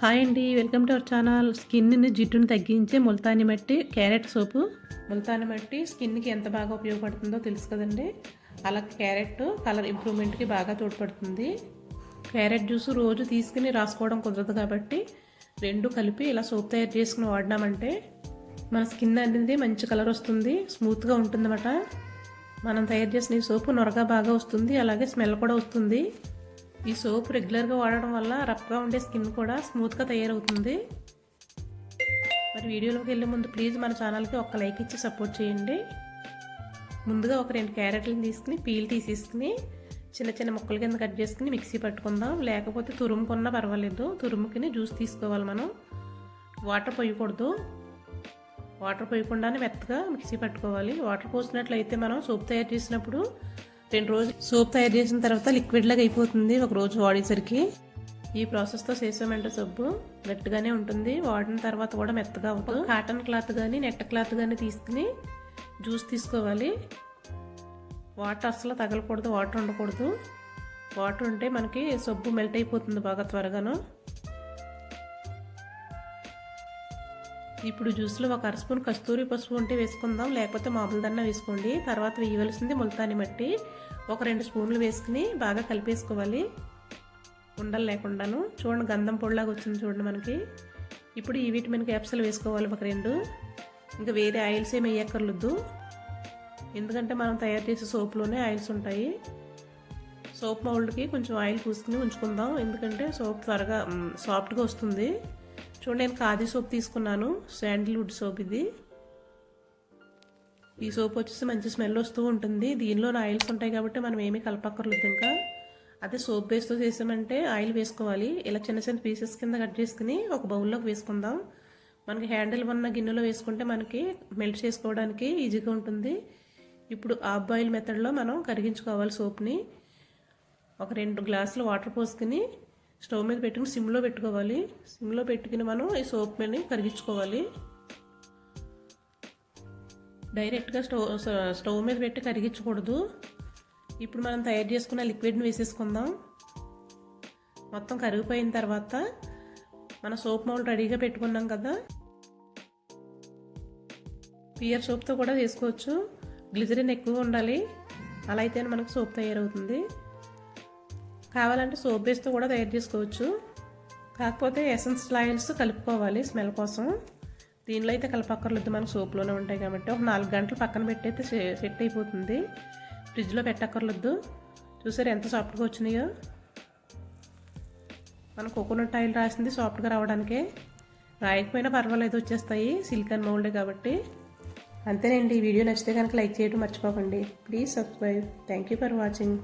Hi అండి welcome to our channel. స్కిన్ని జిడ్డును తగ్గించే ముల్తాని మట్టి క్యారెట్ సోపు. ముల్తాని మట్టి స్కిన్కి ఎంత బాగా ఉపయోగపడుతుందో తెలుసు కదండి. అలా క్యారెట్ కలర్ ఇంప్రూవ్మెంట్కి బాగా తోడ్పడుతుంది. క్యారెట్ జ్యూస్ రోజు తీసుకుని రాసుకోవడం కుదరదు కాబట్టి రెండు కలిపి ఇలా సోప్ తయారు చేసుకుని వాడినామంటే మన స్కిన్ అనేది మంచి కలర్ వస్తుంది స్మూత్గా ఉంటుందన్నమాట. మనం తయారు చేసిన ఈ సోపు నొరగా బాగా వస్తుంది అలాగే స్మెల్ కూడా వస్తుంది. ఈ సోప్ రెగ్యులర్గా వాడడం వల్ల రఫ్గా ఉండే స్కిన్ కూడా స్మూత్గా తయారవుతుంది. మరి వీడియోలోకి వెళ్ళే ముందు ప్లీజ్ మన ఛానల్కి ఒక లైక్ ఇచ్చి సపోర్ట్ చేయండి. ముందుగా ఒక రెండు క్యారెట్లను తీసుకుని పీల్ తీసేసుకుని చిన్న చిన్న ముక్కల కింద కట్ చేసుకుని మిక్సీ పట్టుకుందాం. లేకపోతే తురుముకున్నా పర్వాలేదు. తురుముకుని జ్యూస్ తీసుకోవాలి మనం. వాటర్ పోయకూడదు. వాటర్ పోయకుండానే మెత్తగా మిక్సీ పట్టుకోవాలి. వాటర్ పోసినట్లయితే మనం సోప్ తయారు చేసినప్పుడు రెండు రోజులు సోప్ తయారు చేసిన తర్వాత లిక్విడ్ లాగా అయిపోతుంది. ఒక రోజు వాడేసరికి ఈ ప్రాసెస్తో చేసామంటే సబ్బు. గట్టిగానే ఉంటుంది. వాడిన తర్వాత కూడా మెత్తగా అవుతుంది కాటన్ క్లాత్ కానీ నెట్ క్లాత్ కానీ తీసుకుని జ్యూస్ తీసుకోవాలి. వాటర్ అస్సలు తగలకూడదు వాటర్ ఉండకూడదు. వాటర్ ఉంటే మనకి సబ్బు మెల్ట్ అయిపోతుంది బాగా త్వరగాను. ఇప్పుడు జ్యూస్లో ఒక అర స్పూన్ కస్తూరి పసుపు ఉంటే వేసుకుందాం లేకపోతే మామూలు దన్న వేసుకోండి. తర్వాత వేయవలసింది ముల్తాని మట్టి. ఒక రెండు స్పూన్లు వేసుకుని బాగా కలిపేసుకోవాలి. ఉండలు లేకుండాను. చూడండి గంధం పొడిలాగా వచ్చింది చూడండి మనకి. ఇప్పుడు ఈ విటమిన్ క్యాప్సులు వేసుకోవాలి ఒక రెండు. ఇంకా వేరే ఆయిల్స్ ఏమి వేయక్కర్లొద్దు ఎందుకంటే మనం తయారు చేసే సోప్లోనే ఆయిల్స్ ఉంటాయి. సోప్ మౌల్డ్కి కొంచెం ఆయిల్ పూసుకుని ఉంచుకుందాం. ఎందుకంటే సోప్ త్వరగా సాఫ్ట్గా వస్తుంది. చూడండి నేను ఖాదీ సోప్ తీసుకున్నాను. శాండిల్వుడ్ సోప్ ఇది. ఈ సోప్ వచ్చేసి మంచి స్మెల్ వస్తూ ఉంటుంది. దీనిలో ఆయిల్స్ ఉంటాయి కాబట్టి మనం ఏమీ కలపక్కర్లేదు ఇంకా. అదే సోప్ బేస్తో చేసామంటే ఆయిల్ వేసుకోవాలి. ఇలా చిన్న చిన్న పీసెస్ కింద కట్ చేసుకుని ఒక బౌల్లోకి వేసుకుందాం. మనకి హ్యాండిల్ ఉన్న గిన్నెలో వేసుకుంటే మనకి మెల్ట్ చేసుకోవడానికి ఈజీగా ఉంటుంది. ఇప్పుడు ఆఫ్ బాయిల్ మెథడ్లో మనం కరిగించుకోవాలి సోప్ని. ఒక రెండు గ్లాసులు వాటర్ పోసుకుని స్టవ్ మీద పెట్టుకుని సిమ్లో పెట్టుకోవాలి. సిమ్లో పెట్టుకుని మనం ఈ సోప్ మీద కరిగించుకోవాలి. డైరెక్ట్గా స్టవ్ స్టవ్ మీద పెట్టి కరిగించకూడదు. ఇప్పుడు మనం తయారు చేసుకున్న లిక్విడ్ని వేసేసుకుందాం. మొత్తం కరిగిపోయిన తర్వాత మన సోప్ మౌల్ రెడీగా పెట్టుకున్నాం కదా. పియర్ సోప్తో కూడా చేసుకోవచ్చు గ్లిజరిన్ ఎక్కువ ఉండాలి. అలా అయితేనే మనకు సోప్ తయారవుతుంది. కావాలంటే సోప్ బేస్తో కూడా తయారు చేసుకోవచ్చు. కాకపోతే ఎసెన్స్ ఆయిల్స్ కలుపుకోవాలి స్మెల్ కోసం. దీనిలో అయితే కలపక్కర్లేదు మనకు సోప్లోనే ఉంటాయి కాబట్టి. ఒక నాలుగు గంటలు పక్కన పెట్టయితే సెట్ అయిపోతుంది. ఫ్రిడ్జ్లో పెట్టక్కర్లేదు చూసారు ఎంత సాఫ్ట్గా వచ్చినాయో? మనం కోకోనట్ ఆయిల్ రాసింది సాఫ్ట్గా రావడానికే. రాయకపోయినా పర్వాలేదు వచ్చేస్తాయి. సిలికాన్ మౌల్డే కాబట్టి. అంతేనండి. ఈ వీడియో నచ్చితే కనుక లైక్ చేయడం మర్చిపోకండి. Please subscribe. Thank you for watching.